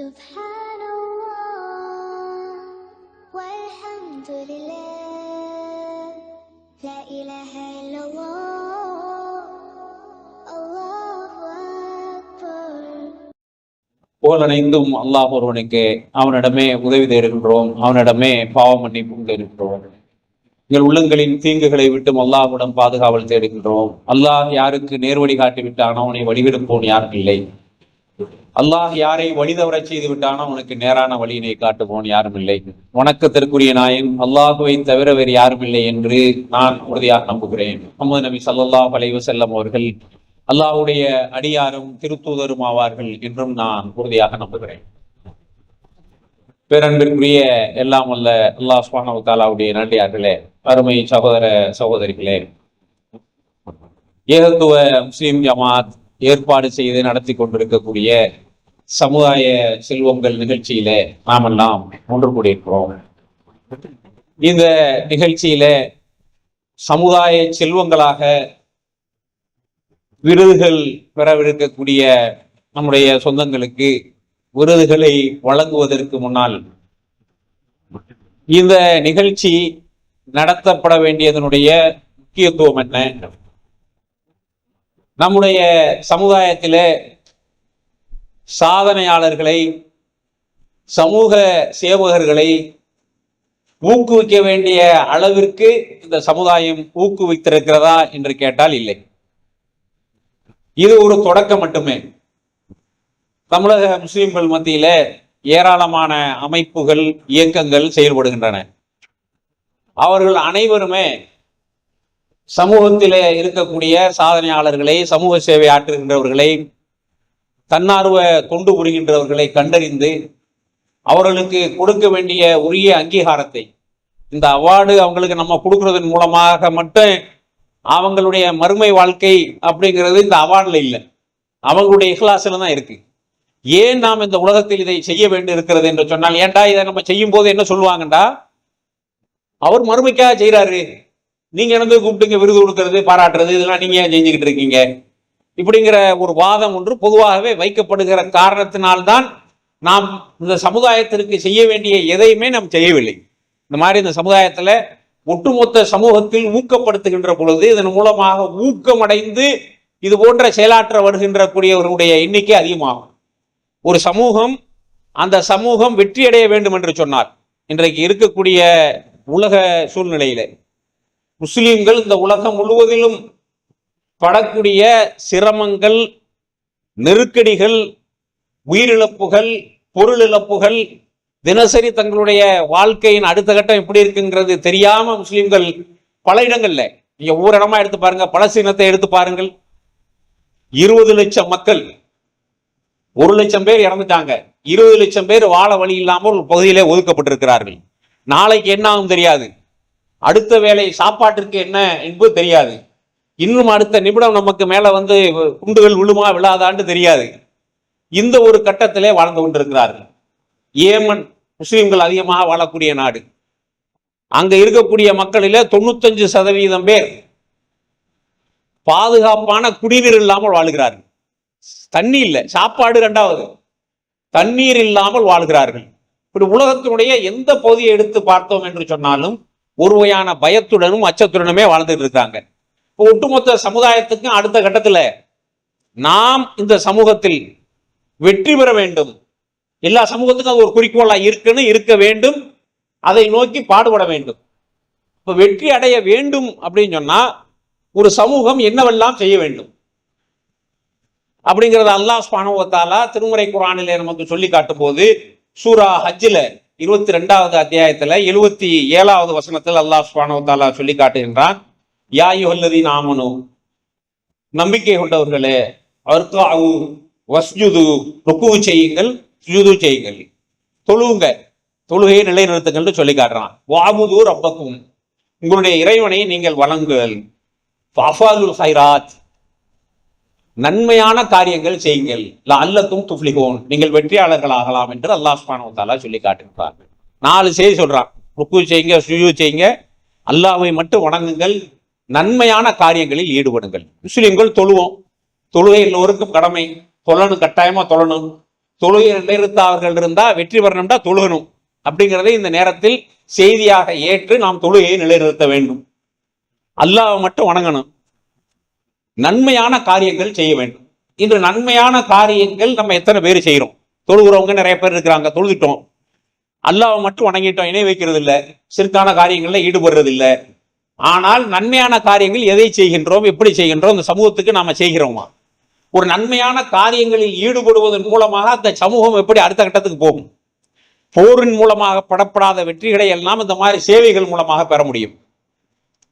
سبحان الله والحمد لله لا إله إلا الله الله أكبر புகழனைந்தும் அல்லாஹ் ஒருவனுக்கு அவனிடமே உதவி தேடுகின்றோம் அவனிடமே பாவ மன்னிப்பும் தேடுகின்றோம் எங்கள் உள்ளங்களின் தீங்குகளை விட்டும் அல்லாஹ்விடம் பாதுகாவல் தேடுகின்றோம் அல்லாஹ் யாருக்கு நேர்வழி காட்டி விட்டானோ அவனை வழிகெடுப்போன் யாரும் இல்லை அல்லாஹ் யாரை வழிதவரச் செய்து விட்டானோ உனக்கு நேரான வழியினை காட்டுவோன் யாரும் இல்லை. வணக்கத்திற்குரிய நாயன் அல்லாஹுவை தவிர வேறு யாரும் இல்லை என்று நான் உறுதியாக நம்புகிறேன். முகமது நபி சல்லா வலைவு செல்லம் அவர்கள் அல்லாஹ்வுடைய அடியாரும் திருத்தூதரும் ஆவார்கள் என்றும் நான் உறுதியாக நம்புகிறேன். பேரன்பிற்குரிய எல்லாம் அல்ல அல்லாஹ் சுப்ஹானஹு தாலாவுடைய நன்றியார்களே அருமை சகோதர சகோதரிகளே. ஏகத்துவ முஸ்லீம் ஜமாத் ஏற்பாடு செய்து நடத்தி கொண்டிருக்கக்கூடிய சமுதாய செல்வங்கள் நிகழ்ச்சியில நாமெல்லாம் ஒன்று கூடியிருக்கிறோம். இந்த நிகழ்ச்சியில சமுதாய செல்வங்களாக விருதுகள் பெறவிருக்கக்கூடிய நம்முடைய சொந்தங்களுக்கு விருதுகளை வழங்குவதற்கு முன்னால் இந்த நிகழ்ச்சி நடத்தப்பட வேண்டியதனுடைய முக்கியத்துவம் என்ன? நம்முடைய சமுதாயத்திலே சாதனையாளர்களை சமூக சேவகர்களை ஊக்குவிக்க வேண்டிய அளவிற்கு இந்த சமுதாயம் ஊக்குவித்திருக்கிறதா என்று கேட்டால் இல்லை. இது ஒரு தொடக்கம் மட்டுமே. தமிழக முஸ்லிம்கள் மத்தியில ஏராளமான அமைப்புகள் இயக்கங்கள் செயல்படுகின்றன. அவர்கள் அனைவருமே சமூகத்தில் இருக்கக்கூடிய சாதனையாளர்களை சமூக சேவை ஆற்றுகின்றவர்களை தன்னார்வ தொண்டு புரிகின்றவர்களை கண்டறிந்து அவர்களுக்கு கொடுக்க வேண்டிய உரிய அங்கீகாரத்தை இந்த அவார்டு அவங்களுக்கு நம்ம கொடுக்கறதன் மூலமாக மட்டும் அவங்களுடைய மறுமை வாழ்க்கை அப்படிங்கிறது இந்த அவார்டில் இல்லை. அவங்களுடைய இஹ்லாஸில் தான் இருக்கு. ஏன் நாம் இந்த உலகத்தில் இதை செய்ய வேண்டி இருக்கிறது என்று சொன்னால் ஏன்டா இதை நம்ம செய்யும் போது என்ன சொல்லுவாங்கடா அவர் மறுமைக்காக செய்கிறாரு நீங்க இருந்து கூப்பிட்டுங்க விருது கொடுக்கறது பாராட்டுறது இதெல்லாம் நீங்க ஏன் செஞ்சுக்கிட்டு இருக்கீங்க? இப்படிங்கிற ஒரு வாதம் ஒன்று பொதுவாகவே வைக்கப்படுகிற காரணத்தினால்தான் நாம் இந்த சமுதாயத்திற்கு செய்ய வேண்டிய எதையுமே நாம் செய்யவில்லை. இந்த மாதிரி இந்த சமுதாயத்துல ஒட்டுமொத்த சமூகத்தில் ஊக்கப்படுத்துகின்ற பொழுது இதன் மூலமாக ஊக்கமடைந்து இது போன்ற செயலாற்ற வருகின்ற கூடியவர்களுடைய எண்ணிக்கை அதிகமாகும். ஒரு சமூகம் அந்த சமூகம் வெற்றியடைய வேண்டும் என்று சொன்னார். இன்றைக்கு இருக்கக்கூடிய உலக சூழ்நிலையில. முஸ்லீம்கள் இந்த உலகம் முழுவதிலும் படக்கூடிய சிரமங்கள் நெருக்கடிகள் உயிரிழப்புகள் பொருள் இழப்புகள் தினசரி தங்களுடைய வாழ்க்கையின் அடுத்த கட்டம் எப்படி இருக்குங்கிறது தெரியாம முஸ்லீம்கள் பல இடங்கள்ல. நீங்க ஒவ்வொரு இடமா எடுத்து பாருங்க பலஸ்தீனத்தை எடுத்து பாருங்கள். இருபது லட்சம் மக்கள் ஒரு லட்சம் பேர் இறந்துட்டாங்க. இருபது லட்சம் பேர் வாழ வழி இல்லாமல் ஒரு பகுதியிலே ஒதுக்கப்பட்டிருக்கிறார்கள். நாளைக்கு என்ன ஆகும் தெரியாது. அடுத்த வேலை சாப்பாட்டிற்கு என்ன என்பது தெரியாது. இன்னும் அடுத்த நிமிடம் நமக்கு மேலே வந்து குண்டுகள் விழுமா விழாதான்னு தெரியாது. இந்த ஒரு கட்டத்திலே வாழ்ந்து கொண்டிருக்கிறார்கள். ஏமன் முஸ்லீம்கள் அதிகமாக வாழக்கூடிய நாடு. அங்க இருக்கக்கூடிய மக்களில் தொண்ணூத்தஞ்சு சதவீதம் பேர் பாதுகாப்பான குடிநீர் இல்லாமல் வாழ்கிறார்கள். தண்ணி இல்லை சாப்பாடு ரெண்டாவது. தண்ணீர் இல்லாமல் வாழ்கிறார்கள். இப்படி உலகத்தினுடைய எந்த பகுதியை எடுத்து பார்த்தோம் என்று சொன்னாலும் ஒரு வகையான பயத்துடனும் அச்சத்துடனுமே வாழ்ந்துட்டு இருக்காங்க. இப்போ ஒட்டுமொத்த சமுதாயத்துக்கும் அடுத்த கட்டத்தில் நாம் இந்த சமூகத்தில் வெற்றி பெற வேண்டும். எல்லா சமூகத்துக்கும் அது ஒரு குறிக்கோளாக இருக்குன்னு இருக்க வேண்டும். அதை நோக்கி பாடுபட வேண்டும். இப்போ வெற்றி அடைய வேண்டும் அப்படின்னு சொன்னா ஒரு சமூகம் என்னவெல்லாம் செய்ய வேண்டும்? அப்படிங்கிறத அல்லாஹ் ஸ்பானுவத்தாலா திருமுறை குரானிலே நமக்கு சொல்லி காட்டும் போது சூரா ஹஜ்ஜில இருபத்தி ரெண்டாவது அத்தியாயத்துல எழுபத்தி ஏழாவது வசனத்தில் அல்லாஹ் ஸ்பானுவத்தாலா சொல்லி காட்டுகின்றான். யாயு அல்லதி நாமனு நம்பிக்கை கொண்டவர்களே அவருக்கு வஸ்ஜுது ருக்குவு செய்யுங்கள் சுஜுது செய்யுங்கள். தொழுவுங்க தொழுகையை நிலைநிறுத்துங்கள்னு சொல்லி காட்டுறான். வாபுது ரப்பக்கும் உங்களுடைய இறைவனை நீங்கள் வழங்குங்கள். ஃபஃபாலுல் ஹைராத் நன்மையான காரியங்கள் செய்யுங்கள். அல்லத்தும் துஃப்ளிகோன் நீங்கள் வெற்றியாளர்கள் ஆகலாம் என்று அல்லாஹ் சுப்ஹானஹு சொல்லி காட்டுகிறார் நாலு செய்தி சொல்றான். ருக்கு செய்யுங்க சுயு செய்யுங்க. அல்லாவை மட்டும் வணங்குங்கள். நன்மையான காரியங்களில் ஈடுபடுங்கள். முஸ்லிம்கள் தொழுவோம். தொழுகை எல்லோருக்கும் கடமை. தொழணும் கட்டாயமா தொழணும். தொழுகை நிலைநிறுத்தார்கள் இருந்தா வெற்றி பெறணும்டா தொழுகணும். அப்படிங்கிறதை இந்த நேரத்தில் செய்தியாக ஏற்று நாம் தொழுகையை நிலைநிறுத்த வேண்டும். அல்லாஹ் மட்டும் வணங்கணும். நன்மையான காரியங்கள் செய்ய வேண்டும். இன்று நன்மையான காரியங்கள் நம்ம எத்தனை பேர் செய்கிறோம் தொழுகிறவங்க நிறைய பேர் இருக்கிறாங்க தொழுதுட்டோம். அல்லாஹ் மட்டும் வணங்கிட்டோம் இணை வைக்கிறது இல்லை சிறுக்கான காரியங்களில் ஈடுபடுறது இல்லை ஆனால் நன்மையான காரியங்கள் எதை செய்கின்றோம் எப்படி செய்கின்றோம் இந்த சமூகத்துக்கு நாம் செய்கிறோமா? ஒரு நன்மையான காரியங்களில் ஈடுபடுவதன் மூலமாக அந்த சமூகம் எப்படி அடுத்த கட்டத்துக்கு போகும்? போரின் மூலமாக படப்படாத வெற்றிகளை எல்லாம் இந்த மாதிரி சேவைகள் மூலமாக பெற முடியும்.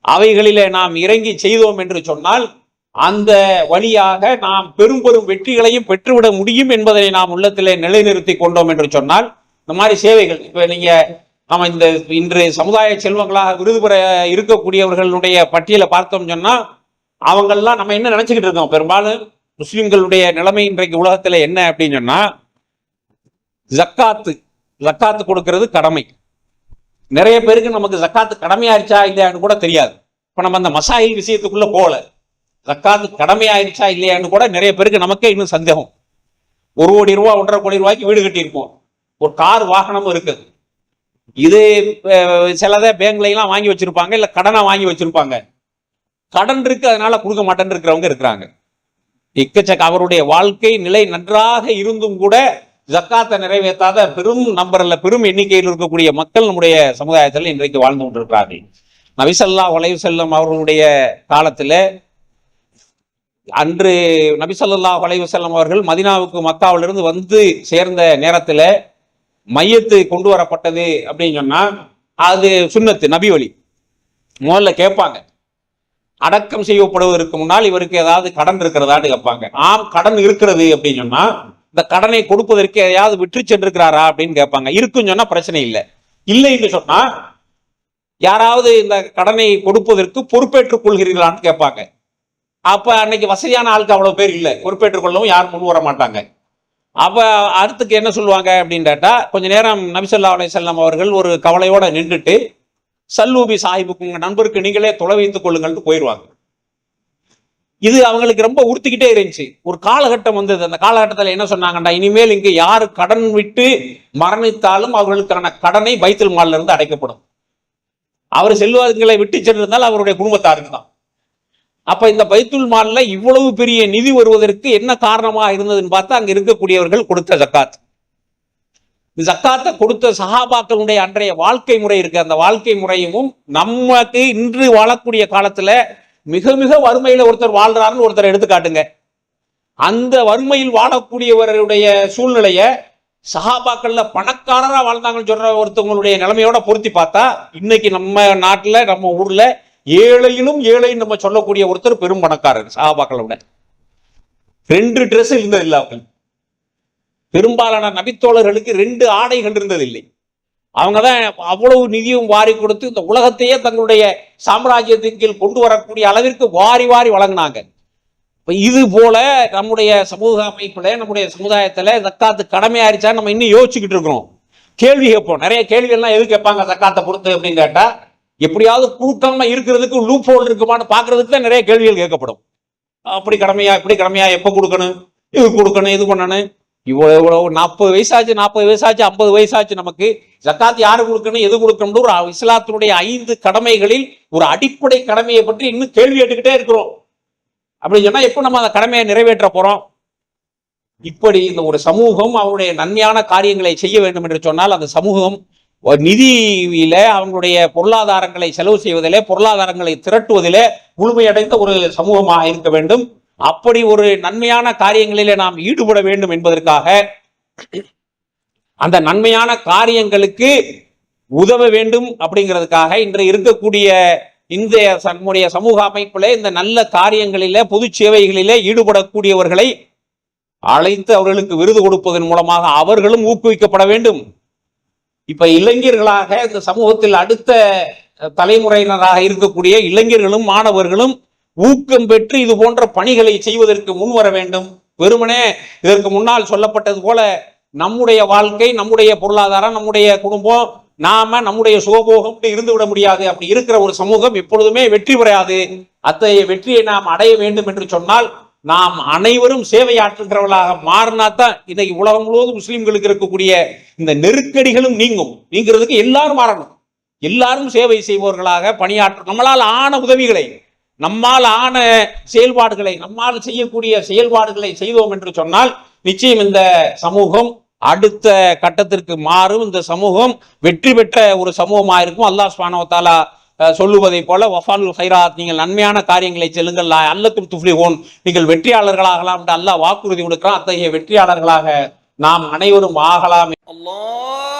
அவைகளிலே நாம் இறங்கி செய்தோம் என்று சொன்னால் அந்த வழியாக நாம் பெரும் பெரும் வெற்றிகளையும் பெற்றுவிட முடியும் என்பதை நாம் உள்ளத்திலே நிலைநிறுத்தி கொண்டோம் என்று சொன்னால் இந்த மாதிரி சேவைகள் இப்ப நீங்க நம்ம இந்த இன்று சமுதாய செல்வங்களாக விருது பெற இருக்கக்கூடியவர்களுடைய பட்டியலை பார்த்தோம் சொன்னா அவங்கெல்லாம் நம்ம என்ன நினைச்சுக்கிட்டு இருக்கோம்? பெரும்பாலும் முஸ்லிம்களுடைய நிலைமை இன்றைக்கு உலகத்துல என்ன அப்படின்னு சொன்னா ஜக்காத்து ஜக்காத்து கொடுக்கறது கடமை. நிறைய பேருக்கு நமக்கு ஜக்காத்து கடமையாயிருச்சா இல்லையான்னு கூட தெரியாது. இப்ப நம்ம அந்த மசாயில் விஷயத்துக்குள்ள போகல. ஜக்காத்து கடமையாயிருச்சா இல்லையான்னு கூட நிறைய பேருக்கு நமக்கே இன்னும் சந்தேகம். ஒரு கோடி ரூபா ஒன்றரை கோடி ரூபாய்க்கு வீடு கட்டியிருப்போம். ஒரு கார் வாகனமும் இருக்குது. இது சிலதை பேங்க்ல எல்லாம் வாங்கி வச்சிருப்பாங்க இல்ல கடனை வாங்கி வச்சிருப்பாங்க. கடன் இருக்கு அதனால கொடுக்க மாட்டேன்னு இருக்கிறவங்க இருக்கிறாங்க. எக்கச்சக்க அவருடைய வாழ்க்கை நிலை நன்றாக இருந்தும் கூட ஜக்காத்தை நிறைவேற்றாத பெரும் நம்பர்ல பெரும் எண்ணிக்கையில் இருக்கக்கூடிய மக்கள் நம்முடைய சமுதாயத்தில் இன்றைக்கு வாழ்ந்து கொண்டிருக்கிறார்கள். நபிசல்லா வலைவு செல்லும் அவர்களுடைய காலத்துல அன்று நபிசல்லா வலைவசல்லம் அவர்கள் மதினாவுக்கு மக்காவிலிருந்து வந்து சேர்ந்த நேரத்தில் மையத்து கொண்டு வரப்பட்டது அப்படின்னு சொன்னால் அது சுன்னத்து நபி வழி. முதல்ல கேட்பாங்க. அடக்கம் செய்யப்படுவதற்கு முன்னால் இவருக்கு ஏதாவது கடன் இருக்கிறதான்னு கேட்பாங்க. ஆம் கடன் இருக்கிறது அப்படின்னு சொன்னால் இந்த கடனை கொடுப்பதற்கு எதையாவது விற்று சென்றிருக்கிறாரா அப்படின்னு கேட்பாங்க. இருக்குன்னு சொன்னால் பிரச்சனை இல்லை. இல்லைன்னு சொன்னால் யாராவது இந்த கடனை கொடுப்பதற்கு பொறுப்பேற்றுக் கொள்கிறீர்களான்னு கேட்பாங்க. அப்ப அன்னைக்கு வசதியான ஆளுக்கு அவ்வளவு பேர் இல்லை. பொறுப்பேற்றுக் கொள்ளவும் யாரும் முன் வர மாட்டாங்க. அப்ப அடுத்துக்கு என்ன சொல்லுவாங்க அப்படின்னு கேட்டால் கொஞ்ச நேரம் நபிசல்லா செல்லம் அவர்கள் ஒரு கவலையோட நின்றுட்டு சல்லூபி சாஹிபுக்கு உங்க நண்பருக்கு நீங்களே தொலை வைத்துக் கொள்ளுங்கள்னு போயிடுவாங்க இது அவங்களுக்கு ரொம்ப உறுத்திக்கிட்டே இருந்துச்சு. ஒரு காலகட்டம் வந்தது. அந்த காலகட்டத்தில் என்ன சொன்னாங்கன்னா இனிமேல் இங்கே யார் கடன் விட்டு மரணித்தாலும் அவர்களுக்கான கடனை வைத்தேல் மால்லிருந்து அடைக்கப்படும். அவர் செல்வாதங்களை விட்டு சென்றிருந்தால் அவருடைய குடும்பத்தாருக்கு தான். அப்ப இந்த பைத்துல் மால்ல இவ்வளவு பெரிய நிதி வருவதற்கு என்ன காரணமா இருந்ததுன்னு பார்த்தா அங்க இருக்கக்கூடியவர்கள் கொடுத்த ஜக்காத். ஜக்காத்தை கொடுத்த சஹாபாக்களுடைய அன்றைய வாழ்க்கை முறை இருக்கு. அந்த வாழ்க்கை முறையும் நமக்கு இன்று வாழக்கூடிய காலத்துல மிக மிக வறுமையில ஒருத்தர் வாழ்றாருன்னு ஒருத்தர் எடுத்துக்காட்டுங்க. அந்த வறுமையில் வாழக்கூடியவருடைய சூழ்நிலைய சஹாபாக்கள்ல பணக்காரரா வாழ்ந்தாங்கன்னு சொல்ற ஒருத்தவங்களுடைய நிலைமையோட பொருத்தி பார்த்தா இன்னைக்கு நம்ம நாட்டுல நம்ம ஊர்ல ஏழையிலும் ஏழை நம்ம சொல்லக்கூடிய ஒருத்தர் பெரும் பணக்காரர் சஹாபாக்களை விட ரெண்டு ட்ரெஸ் இருந்தது இல்லை பெரும்பாலான நபித்தோழர்களுக்கு ரெண்டு ஆடைகள் இருந்ததில்லை அவங்க தான் அவ்வளவு நிதியும் வாரி கொடுத்து இந்த உலகத்தையே தங்களுடைய சாம்ராஜ்யத்தின் கீழ் கொண்டு வரக்கூடிய அளவிற்கு வாரி வாரி வழங்கினாங்க. இப்போ இது போல நம்முடைய சமூக அமைப்புல நம்முடைய சமுதாயத்துல கடமையா கடமையாயிருச்சா நம்ம இன்னும் யோசிச்சுக்கிட்டு இருக்கிறோம். கேள்வி கேட்போம். நிறைய கேள்விகள்லாம் எது கேட்பாங்க தக்காத்தை பொறுத்து அப்படின்னு கேட்டா எப்படியாவது கூட்டமா இருக்கிறதுக்கு லூப் ஹோல் இருக்குமான்னு பாக்குறதுக்கு தான் நிறைய கேள்விகள் கேட்கப்படும். அப்படி கடமையா இப்படி கடமையா எப்ப கொடுக்கணும் இது கொடுக்கணும் இது பண்ணணும்? இவ்வளவு இவ்வளவு நாற்பது வயசாச்சு நாற்பது வயசாச்சு ஐம்பது வயசாச்சு நமக்கு ஜக்காத் யாரு கொடுக்கணும் எது கொடுக்கணும் ஒரு இஸ்லாத்தினுடைய ஐந்து கடமைகளில் ஒரு அடிப்படை கடமையை பற்றி இன்னும் கேள்வி கேட்டுக்கிட்டே இருக்கிறோம். அப்படின்னு சொன்னா எப்போ நம்ம அந்த கடமையை நிறைவேற்ற போறோம்? இப்படி இந்த ஒரு சமூகம் அவருடைய நன்மையான காரியங்களை செய்ய வேண்டும் என்று சொன்னால் அந்த சமூகம் நிதியில அவங்களுடைய பொருளாதாரங்களை செலவு செய்வதிலே பொருளாதாரங்களை திரட்டுவதிலே முழுமையடைந்த ஒரு சமூகமாக இருக்க வேண்டும். அப்படி ஒரு நன்மையான காரியங்களிலே நாம் ஈடுபட வேண்டும் என்பதற்காக அந்த நன்மையான காரியங்களுக்கு உதவ வேண்டும் அப்படிங்கிறதுக்காக இன்று இருக்கக்கூடிய இந்த நம்முடைய சமூக அமைப்பில் இந்த நல்ல காரியங்களில பொது சேவைகளிலே ஈடுபடக்கூடியவர்களை அழைத்து அவர்களுக்கு விருது கொடுப்பதன் மூலமாக அவர்களும் ஊக்குவிக்கப்பட வேண்டும். இப்ப இளைஞர்களாக இந்த சமூகத்தில் அடுத்த தலைமுறையினராக இருக்கக்கூடிய இளைஞர்களும் மாணவர்களும் ஊக்கம் பெற்று இது போன்ற பணிகளை செய்வதற்கு முன் வர வேண்டும். வெறுமனே இதற்கு முன்னால் சொல்லப்பட்டது போல நம்முடைய வாழ்க்கை நம்முடைய பொருளாதாரம் நம்முடைய குடும்பம் நாம நம்முடைய சுகபோகம் இருந்து விட முடியாது. அப்படி இருக்கிற ஒரு சமூகம் எப்பொழுதுமே வெற்றி பெறாது. அத்தகைய வெற்றியை நாம் அடைய வேண்டும் என்று சொன்னால் நாம் அனைவரும் சேவையாற்றுகிறவர்களாக மாறினா தான் இன்னைக்கு உலகம் முழுவதும் முஸ்லீம்களுக்கு இருக்கக்கூடிய இந்த நெருக்கடிகளும் நீங்கும். நீங்கிறதுக்கு எல்லாரும் மாறணும். எல்லாரும் சேவை செய்பவர்களாக பணியாற்ற நம்மளால் ஆன உதவிகளை நம்மால் ஆன செயல்பாடுகளை நம்மால் செய்யக்கூடிய செயல்பாடுகளை செய்தோம் என்று சொன்னால் நிச்சயம் இந்த சமூகம் அடுத்த கட்டத்திற்கு மாறும். இந்த சமூகம் வெற்றி பெற்ற ஒரு சமூகமாக இருக்கும் அல்லாஹ் சுப்ஹானஹு சொல்லுவதை போல வஃபாலுல் ஹைராத் நீங்கள் நன்மையான காரியங்களை செல்லுங்கள். அல்லத்தும் துஃப்லிஹோன். நீங்கள் வெற்றியாளர்களாகலாம் என்று அல்லாஹ் வாக்குறுதி கொடுக்கிறான். அத்தகைய வெற்றியாளர்களாக நாம் அனைவரும் ஆகலாம். அல்லாஹ்